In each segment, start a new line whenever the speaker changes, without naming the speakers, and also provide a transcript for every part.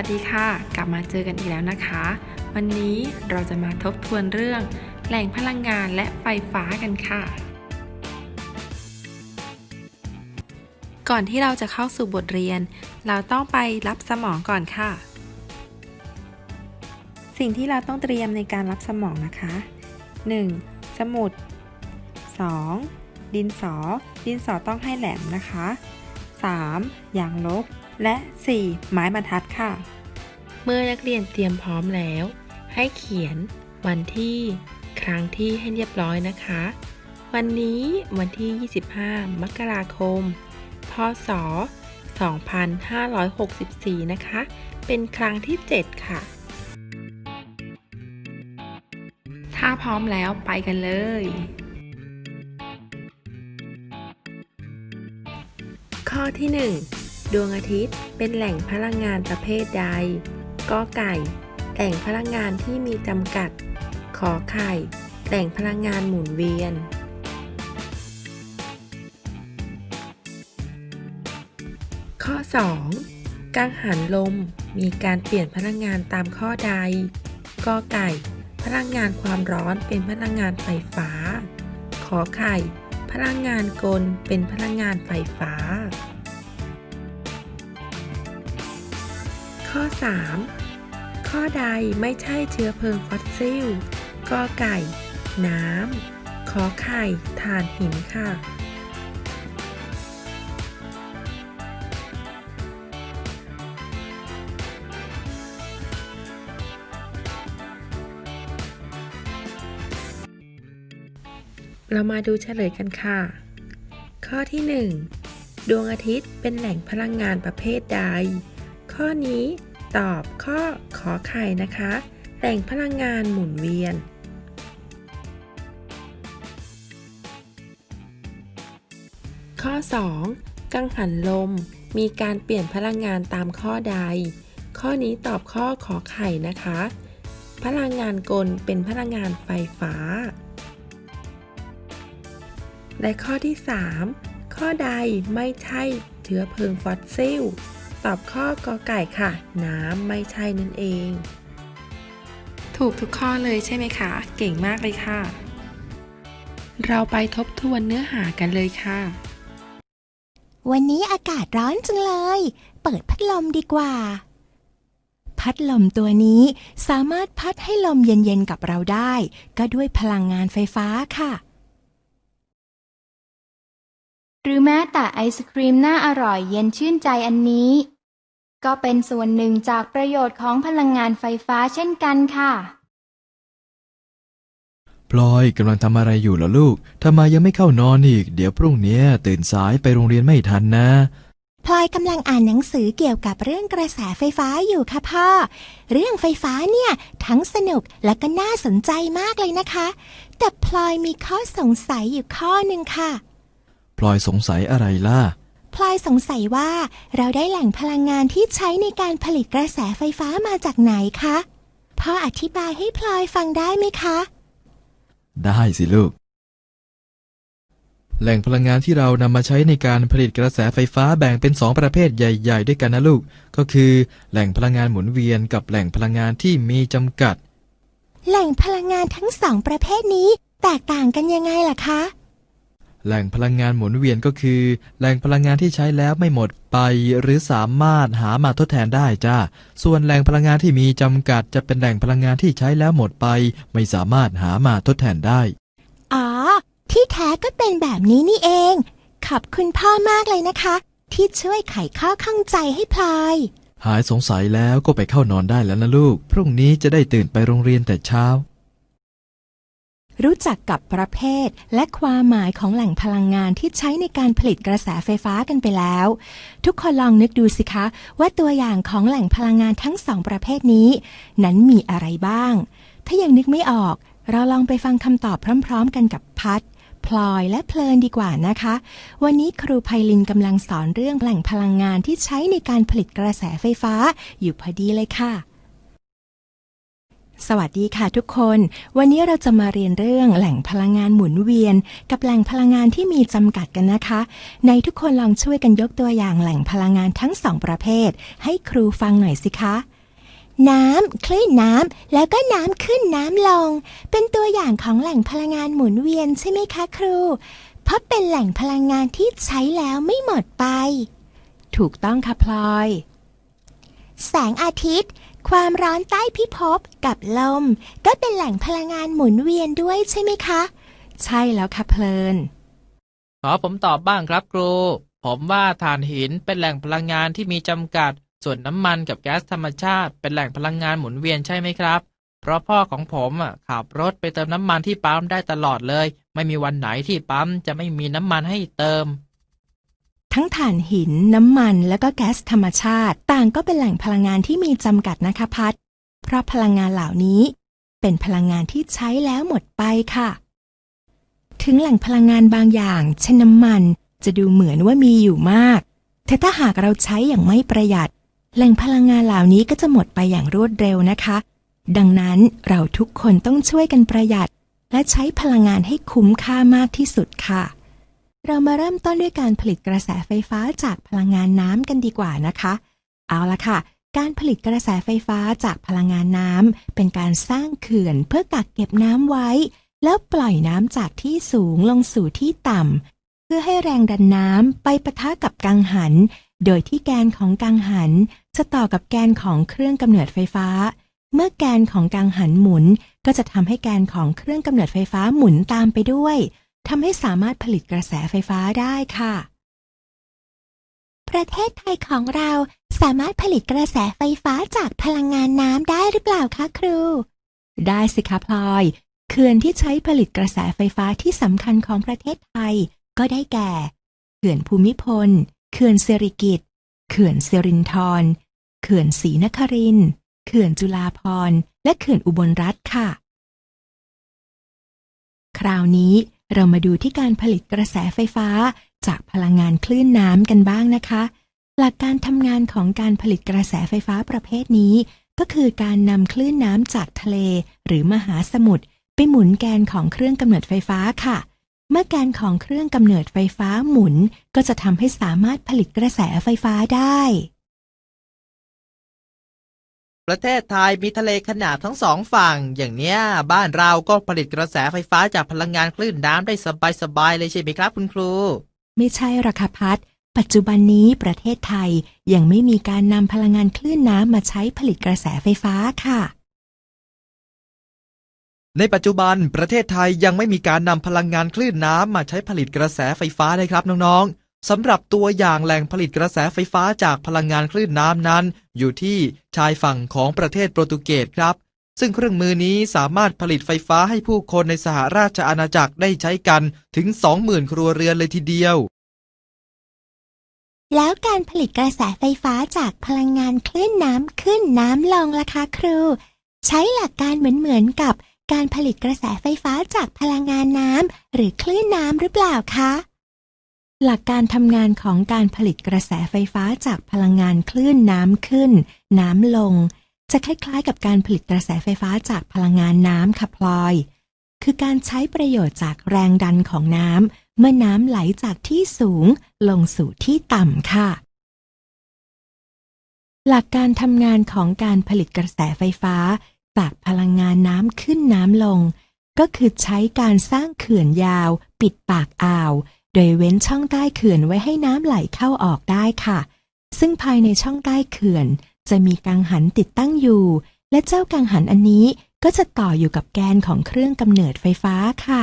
วัสดีค่ะ กลับมาเจอกันอีกแล้วนะคะ วันนี้เราจะมาทบทวนเรื่อง แหล่งพลังงานและไฟฟ้ากันค่ะ ก่อนที่เราจะเข้าสู่บทเรียน เราต้องไปรับสมองก่อนค่ะ สิ่งที่เราต้องเตรียมในการรับสมองนะคะ 1. สมุด 2. ดินสอ ดินสอต้องให้แหลมนะคะ 3. ยางลบ และ 4. ไม้บรรทัดค่ะ เมื่อนักเรียนเตรียมพร้อมแล้ว ให้เขียนวันที่ ครั้งที่ให้เรียบร้อยนะคะ วันนี้วันที่ 25 มกราคม พศ 2564 นะคะ เป็นครั้งที่ 7 ค่ะ ถ้าพร้อมแล้วไปกันเลยข้อที่ 1 ดวงอาทิตย์เป็นแหล่งพลังงานประเภทใดกอไก่ แหล่งพลังงานที่มีจำกัด ขอไข่ แหล่งพลังงานหมุนเวียน ข้อ 2 กังหันลมมีการเปลี่ยนพลังงานตามข้อใดกอไก่ พลังงานความร้อนเป็นพลังงานไฟฟ้า ขอไข่ พลังงานกลเป็นพลังงานไฟฟ้า ข้อ 3 ข้อใดไม่ใช่เชื้อเพลิงฟอสซิลกอไก่ น้ำขอไข่ถ่านหินค่ะ เรามาดูเฉลยกันค่ะ ข้อที่ 1 ดวงอาทิตย์เป็นแหล่งพลังงานประเภทใดข้อนี้ ตอบข้อขอไข่นะคะ แหล่งพลังงานหมุนเวียน ข้อ 2 กังหันลม มีการเปลี่ยนพลังงานตามข้อใด ข้อนี้ตอบข้อขอไข่นะคะ พลังงานกลเป็นพลังงานไฟฟ้า และข้อที่ 3 ข้อใดไม่ใช่เชื้อเพลิงฟอสซิล ตอบข้อกอไก่ค่ะ น้ำไม่ใช่นั่นเอง ถูกทุกข้อเลยใช่ไหมคะ เก่งมากเลยค่ะ เราไปทบทวนเนื้อหากันเลยค่ะ
วันนี้อากาศร้อนจังเลย เปิดพัดลมดีกว่า พัดลมตัวนี้สามารถพัดให้ลมเย็นๆกับเราได้ ก็ด้วยพลังงานไฟฟ้าค่ะ
รือแม้แต่ไอศครีมน่าอร่อยเย็นชื่นใจอันนี้ ก็เป็นส่วนหนึ่งจากประโยชน์ของพลังงานไฟฟ้าเช่นกันค่ะ
พลอยกำลังทำอะไรอยู่เหรอลูกทำไมยังไม่เข้านอนอีก เดี๋ยวพรุ่งนี้ตื่นสายไปโรงเรียนไม่ทันนะ
พลอยกำลังอ่านหนังสือเกี่ยวกับเรื่องกระแสไฟฟ้าอยู่ค่ะพ่อ เรื่องไฟฟ้าเนี่ย ทั้งสนุกและก็น่าสนใจมากเลยนะคะ แต่พลอยมีข้อสงสัยอยู่ข้อหนึ่งค่ะ
พลอยสงสัยอะไรล่ะ
พลอยสงสัยว่าเราได้แหล่งพลังงานที่ใช้ในการผลิตกระแสไฟฟ้ามาจากไหนคะพ่ออธิบายให้พลอยฟังได้ไหมคะ
ได้สิลูก แหล่งพลังงานที่เรานำมาใช้ในการผลิตกระแสไฟฟ้าแบ่งเป็นสองประเภทใหญ่ ๆ ด้วยกันนะลูก ก็คือแหล่งพลังงานหมุนเวียนกับแหล่งพลังงานที่มีจำกัด
แหล่งพลังงานทั้งสองประเภทนี้ แตกต่างกันยังไงล่ะคะ
แหล่งพลังงานหมุนเวียนก็คือ แหล่งพลังงานที่ใช้แล้วไม่หมดไปหรือสามารถหามาทดแทนได้จ้า ส่วนแหล่งพลังงานที่มีจำกัดจะเป็นแหล่งพลังงานที่ใช้แล้วหมดไป ไม่สามารถหามาทดแทนได้
อ๋อ ที่แท้ก็เป็นแบบนี้นี่เอง ขอบคุณพ่อมากเลยนะคะ ที่ช่วยไขข้อข้องใจให้พลอย
หายสงสัยแล้วก็ไปเข้านอนได้แล้วนะลูก พรุ่งนี้จะได้ตื่นไปโรงเรียนแต่เช้า
รู้จักกับประเภท และความหมายของแหล่งพลังงานที่ใช้ในการผลิตกระแสไฟฟ้ากันไปแล้ว ทุกคนลองนึกดูสิคะ ว่าตัวอย่างของแหล่งพลังงานทั้งสองประเภทนี้ นั้นมีอะไรบ้าง ถ้ายังนึกไม่ออก เราลองไปฟังคำตอบพร้อม ๆ กันกับพัดพลอยและเพลินดีกว่านะคะ วันนี้ครูไพลินกำลังสอนเรื่องแหล่งพลังงานที่ใช้ในการผลิตกระแสไฟฟ้าอยู่พอดีเลยค่ะ สวัสดีค่ะทุกคน วันนี้เราจะมาเรียนเรื่องแหล่งพลังงานหมุนเวียน กับแหล่งพลังงานที่มีจำกัดกันนะคะ ในทุกคนลองช่วยกันยกตัวอย่างแหล่งพลังงานทั้งสองประเภท ให้ครูฟังหน่อยสิคะ น้ำคลื่นน้ำแล้วก็น้ำขึ้นน้ำลง เป็นตัวอย่างของแหล่งพลังงานหมุนเวียนใช่ไหมคะครู เพราะเป็นแหล่งพลังงานที่ใช้แล้วไม่หมดไป ถูกต้องค่ะพลอย แสงอาทิตย์ ความร้อนใต้พิภพกับลม ก็เป็นแหล่งพลังงานหมุนเวียนด้วยใช่ไหมคะ ใช่แล้วค่ะเพลิน
ขอผมตอบบ้างครับครู ผมว่าถ่านหินเป็นแหล่งพลังงานที่มีจำกัด ส่วนน้ำมันกับแก๊สธรรมชาติ เป็นแหล่งพลังงานหมุนเวียนใช่ไหมครับ เพราะพ่อของผมอะขับรถไปเติมน้ำมันที่ปั๊มได้ตลอดเลย ไม่มีวันไหนที่ปั๊มจะไม่มีน้ำมันให้เติม
ทั้งถ่านหิน น้ำมัน และก็แก๊สธรรมชาติ ต่างก็เป็นแหล่งพลังงานที่มีจำกัดนะคะพัดเพราะพลังงานเหล่านี้ เป็นพลังงานที่ใช้แล้วหมดไปค่ะ ถึงแหล่งพลังงานบางอย่าง เช่นน้ำมัน จะดูเหมือนว่ามีอยู่มาก แต่ถ้าหากเราใช้อย่างไม่ประหยัด แหล่งพลังงานเหล่านี้ก็จะหมดไปอย่างรวดเร็วนะคะ ดังนั้นเราทุกคนต้องช่วยกันประหยัด และใช้พลังงานให้คุ้มค่ามากที่สุดค่ะ เรามาเริ่มต้นด้วยการผลิตกระแสไฟฟ้าจากพลังงานน้ำกันดีกว่านะคะ เอาละค่ะ การผลิตกระแสไฟฟ้าจากพลังงานน้ำเป็นการสร้างเขื่อนเพื่อกักเก็บน้ำไว้ แล้วปล่อยน้ำจากที่สูงลงสู่ที่ต่ำเพื่อให้แรงดันน้ำไปปะทะกับกังหัน โดยที่แกนของกังหัน จะต่อกับแกนของเครื่องกำเนิดไฟฟ้า เมื่อแกนของกังหันหมุน ก็จะทำให้แกนของเครื่องกำเนิดไฟฟ้าหมุนตามไปด้วย ทำให้สามารถผลิตกระแสไฟฟ้าได้ค่ะ ประเทศไทยของเราสามารถผลิตกระแสไฟฟ้าจากพลังงานน้ำได้หรือเปล่าคะครู ได้สิคะพลอย เขื่อนที่ใช้ผลิตกระแสไฟฟ้าที่สำคัญของประเทศไทย ก็ได้แก่ เขื่อนภูมิพล เขื่อนสิริกิตเขื่อนสิรินธร เขื่อนศรีนคริน เขื่อนจุฬาภรและเขื่อนอุบลรัฐค่ะ คราวนี้ เรามาดูที่การผลิตกระแสไฟฟ้า จากพลังงานคลื่นน้ำกันบ้างนะคะ หลักการทำงานของการผลิตกระแสไฟฟ้าประเภทนี้ ก็คือการนำคลื่นน้ำจากทะเล หรือมหาสมุทรไปหมุนแกนของเครื่องกำเนิดไฟฟ้าค่ะ เมื่อแกนของเครื่องกำเนิดไฟฟ้าหมุน ก็จะทำให้สามารถผลิตกระแสไฟฟ้าได้
ประเทศไทยมีทะเลขนาดทั้งสองฝั่ง อย่างเนี้ย บ้านเราก็ผลิตกระแสไฟฟ้าจากพลังงานคลื่นน้ำได้สบายๆเลยใช่ไหมครับคุณครู
ไม่ใช่หรอกค่ะพัดปัจจุบันนี้ประเทศไทยยังไม่มีการนำพลังงานคลื่นน้ำมาใช้ผลิตกระแสไฟฟ้าค่ะ
ในปัจจุบันประเทศไทยยังไม่มีการนำพลังงานคลื่นน้ำมาใช้ผลิตกระแสไฟฟ้าเลยครับน้องๆ สำหรับตัวอย่างแหล่งผลิตกระแสไฟฟ้าจากพลังงานคลื่นน้ำนั้น อยู่ที่ชายฝั่งของประเทศโปรตุเกสครับ ซึ่งเครื่องมือนี้สามารถผลิตไฟฟ้าให้ผู้คนในสหราชอาณาจักรได้ใช้กันถึง 20,000 ครัวเรือนเลยทีเดียว
แล้วการผลิตกระแสไฟฟ้าจากพลังงานคลื่นน้ำขึ้นน้ำลงล่ะคะครู ใช้หลักการเหมือนเหมือนๆกับการผลิตกระแสไฟฟ้าจากพลังงานน้ำหรือคลื่นน้ำหรือเปล่าคะ หลักการทำงานของการผลิตกระแสไฟฟ้าจากพลังงานคลื่นน้ำขึ้น น้ำลง จะคล้ายๆ กับการผลิตกระแสไฟฟ้าจากพลังงานน้ำค่ะพลอย คือการใช้ประโยชน์จากแรงดันของน้ำเมื่อน้ำไหลจากที่สูงลงสู่ที่ต่ำค่ะ หลักการทำงานของการผลิตกระแสไฟฟ้า จากพลังงานน้ำขึ้นน้ำลง ก็คือใช้การสร้างเขื่อนยาว ปิดปากอ่าว โดยเว้นช่องใต้เขื่อนไว้ให้น้ำไหลเข้าออกได้ค่ะ ซึ่งภายในช่องใต้เขื่อน จะมีกังหันติดตั้งอยู่ และเจ้ากังหันอันนี้ก็จะต่ออยู่กับแกนของเครื่องกำเนิดไฟฟ้าค่ะ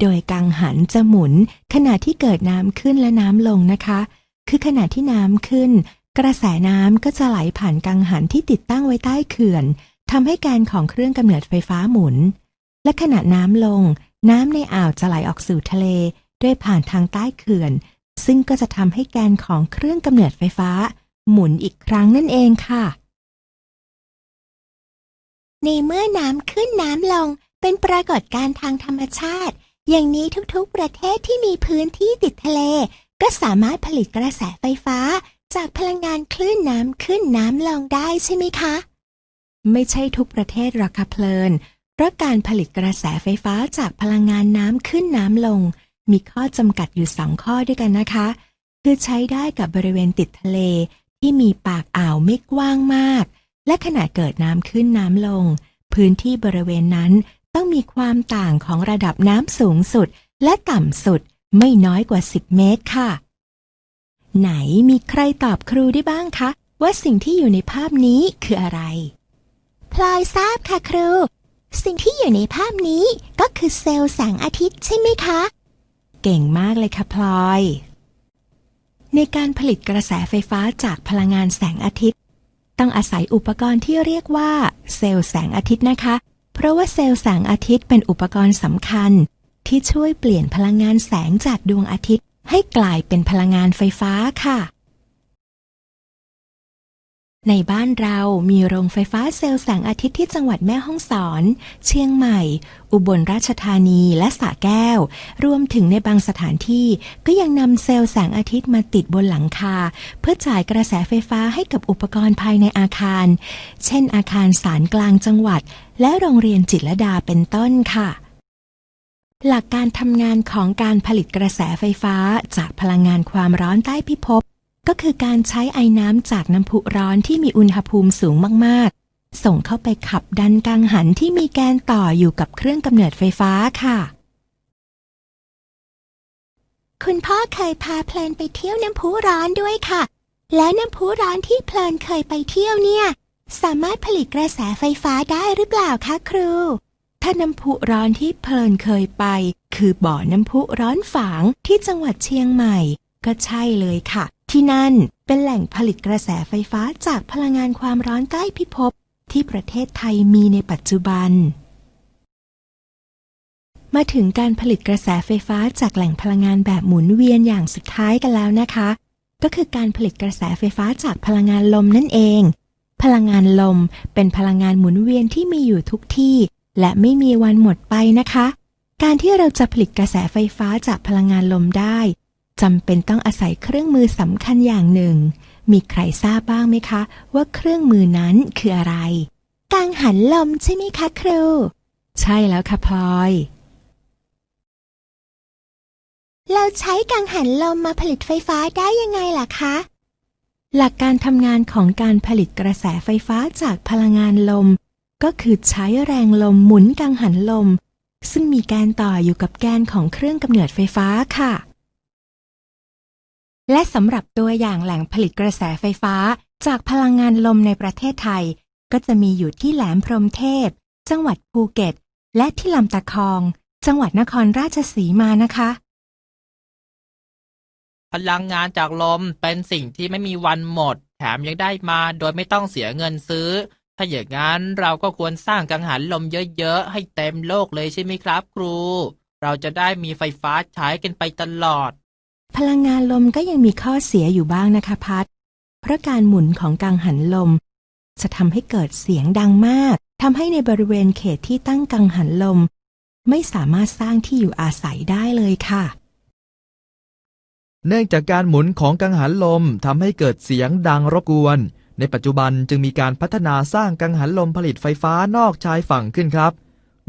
โดยกังหันจะหมุนขณะที่เกิดน้ำขึ้นและน้ำลงนะคะ คือขณะที่น้ำขึ้น กระแสน้ำก็จะไหลผ่านกังหันที่ติดตั้งไว้ใต้เขื่อนทำให้แกนของเครื่องกำเนิดไฟฟ้าหมุน และขณะน้ำลง น้ำในอ่าวจะไหลออกสู่ทะเล ด้วยผ่านทางใต้เขื่อน ซึ่งก็จะทำให้แกนของเครื่องกำเนิดไฟฟ้า หมุนอีกครั้งนั่นเองค่ะ ในเมื่อน้ำขึ้นน้ำลงเป็นปรากฏการณ์ทางธรรมชาติ อย่างนี้ทุกๆประเทศที่มีพื้นที่ติดทะเล ก็สามารถผลิตกระแสไฟฟ้าจากพลังงานคลื่นน้ำขึ้นน้ำลงได้ใช่ไหมคะ ไม่ใช่ทุกประเทศหรอกค่ะเพลิน เพราะการผลิตกระแสไฟฟ้าจากพลังงานน้ำขึ้นน้ำลง มีข้อจำกัดอยู่สองข้อด้วยกันนะคะ คือใช้ได้กับบริเวณติดทะเลที่มีปากอ่าวไม่กว้างมาก และขณะเกิดน้ำขึ้นน้ำลง พื้นที่บริเวณนั้นต้องมีความต่างของระดับน้ำสูงสุด และต่ำสุดไม่น้อยกว่า 10 เมตรค่ะ ไหนมีใครตอบครูได้บ้างคะ ว่าสิ่งที่อยู่ในภาพนี้คืออะไร พลอยทราบค่ะครู สิ่งที่อยู่ในภาพนี้ก็คือเซลล์แสงอาทิตย์ใช่ไหมคะ เก่งมากเลยค่ะพลอย ในการผลิตกระแสไฟฟ้าจากพลังงานแสงอาทิตย์ ต้องอาศัยอุปกรณ์ที่เรียกว่า เซลล์แสงอาทิตย์นะคะ เพราะว่าเซลล์แสงอาทิตย์เป็นอุปกรณ์สำคัญ ที่ช่วยเปลี่ยนพลังงานแสงจากดวงอาทิตย์ ให้กลายเป็นพลังงานไฟฟ้าค่ะ ในบ้านเรามีโรงไฟฟ้าเซลล์แสงอาทิตย์ที่จังหวัดแม่ฮ่องสอน เชียงใหม่ อุบลราชธานีและสระแก้ว รวมถึงในบางสถานที่ ก็ยังนำเซลล์แสงอาทิตย์มาติดบนหลังคา เพื่อจ่ายกระแสไฟฟ้าให้กับอุปกรณ์ภายในอาคาร เช่น อาคารสารกลางจังหวัด และโรงเรียนจิตรดาเป็นต้นค่ะหลักการทำงานของการผลิตกระแสไฟฟ้าจากพลังงานความร้อนใต้พิภพ ก็คือการใช้ไอ้น้ำจากน้ำพุร้อนที่มีอุณหภูมิสูงมากๆ ส่งเข้าไปขับดันกังหันที่มีแกนต่ออยู่กับเครื่องกำเนิดไฟฟ้าค่ะ คุณพ่อเคยพาเพลินไปเที่ยวน้ำพุร้อนด้วยค่ะ แล้วน้ำพุร้อนที่เพลินเคยไปเที่ยวเนี่ย สามารถผลิตกระแสไฟฟ้าได้หรือเปล่าคะครู ถ้าน้ำพุร้อนที่เพลินเคยไป คือบ่อน้ำพุร้อนฝางที่จังหวัดเชียงใหม่ ก็ใช่เลยค่ะ ที่นั่นเป็นแหล่งผลิตกระแสไฟฟ้าจากพลังงานความร้อนใต้พิภพที่ประเทศไทยมีในปัจจุบัน มาถึงการผลิตกระแสไฟฟ้าจากแหล่งพลังงานแบบหมุนเวียนอย่างสุดท้ายกันแล้วนะคะ ก็คือการผลิตกระแสไฟฟ้าจากพลังงานลมนั่นเอง พลังงานลมเป็นพลังงานหมุนเวียนที่มีอยู่ทุกที่ และไม่มีวันหมดไปนะคะ การที่เราจะผลิตกระแสไฟฟ้าจากพลังงานลมได้ จำเป็นต้องอาศัยเครื่องมือสำคัญอย่างหนึ่ง มีใครทราบบ้างไหมคะ ว่าเครื่องมือนั้นคืออะไร กังหันลมใช่ไหมคะครู ใช่แล้วค่ะพลอย เราใช้กังหันลมมาผลิตไฟฟ้าได้ยังไงล่ะคะ หลักการทำงานของการผลิตกระแสไฟฟ้าจากพลังงานลม ก็คือใช้แรงลมหมุนกังหันลม ซึ่งมีแกนต่ออยู่กับแกนของเครื่องกำเนิดไฟฟ้าค่ะ และสำหรับตัวอย่างแหล่งผลิตกระแสไฟฟ้า จากพลังงานลมในประเทศไทย ก็จะมีอยู่ที่แหลมพรหมเทพ จังหวัดภูเก็ต และที่ลำตะคอง จังหวัดนครราชสีมานะคะ
พลังงานจากลมเป็นสิ่งที่ไม่มีวันหมด แถมยังได้มาโดยไม่ต้องเสียเงินซื้อ ถ้าอย่างนั้นเราก็ควรสร้างกังหันลมเยอะๆ ให้เต็มโลกเลยใช่ไหมครับ ครู เราจะได้มีไฟฟ้าใช้กันไปตลอด
พลังงานลมก็ยังมีข้อเสียอยู่บ้างนะคะพัด เพราะการหมุนของกังหันลม จะทำให้เกิดเสียงดังมากทำให้ในบริเวณเขตที่ตั้งกังหันลม ไม่สามารถสร้างที่อยู่อาศัยได้เลยค่ะ
เนื่องจากการหมุนของกังหันลมทำให้เกิดเสียงดังรบกวน ในปัจจุบันจึงมีการพัฒนาสร้างกังหันลมผลิตไฟฟ้านอกชายฝั่งขึ้นครับ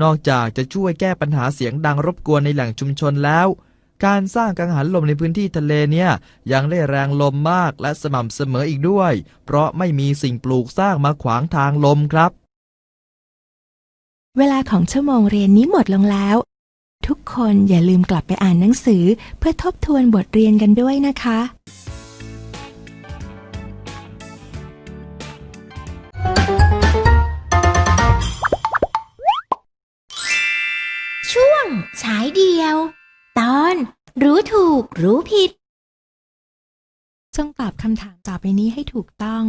นอกจากจะช่วยแก้ปัญหาเสียงดังรบกวนในแหล่งชุมชนแล้ว การสร้างกังหันลมในพื้นที่ทะเลเนี่ยยังได้แรงลมมากและสม่ำเสมออีกด้วย เพราะไม่มีสิ่งปลูกสร้างมาขวางทางลมครับ
เวลาของชั่วโมงเรียนนี้หมดลงแล้ว ทุกคนอย่าลืมกลับไปอ่านหนังสือเพื่อทบทวนบทเรียนกันด้วยนะคะ
รู้ถูกรู้ผิด
จงตอบคำถามต่อไปนี้ให้ถูกต้อง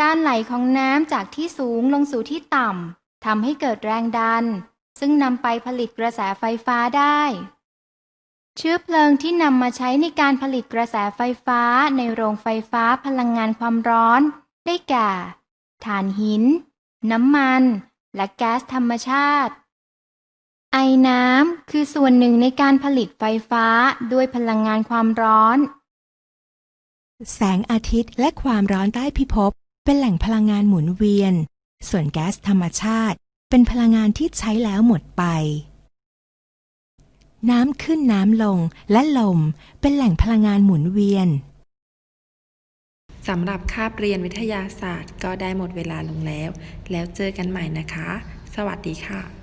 การไหลของน้ำจากที่สูงลงสู่ที่ต่ำทำให้เกิดแรงดัน ซึ่งนำไปผลิตกระแสไฟฟ้าได้ เชื้อเพลิงที่นำมาใช้ในการผลิตกระแสไฟฟ้าในโรงไฟฟ้าพลังงานความร้อน ได้แก่ถ่านหิน น้ำมัน และแก๊สธรรมชาติ ไอน้ำคือส่วนหนึ่งในการผลิตไฟฟ้าด้วยพลังงานความร้อน
แสงอาทิตย์และความร้อนใต้พิภพ เป็นแหล่งพลังงานหมุนเวียน ส่วนแก๊สธรรมชาติ เป็นพลังงานที่ใช้แล้วหมดไป น้ำขึ้นน้ำลงและลมเป็นแหล่งพลังงานหมุนเวียน
สำหรับคาบเรียนวิทยาศาสตร์ก็ได้หมดเวลาลงแล้ว แล้วเจอกันใหม่นะคะ สวัสดีค่ะ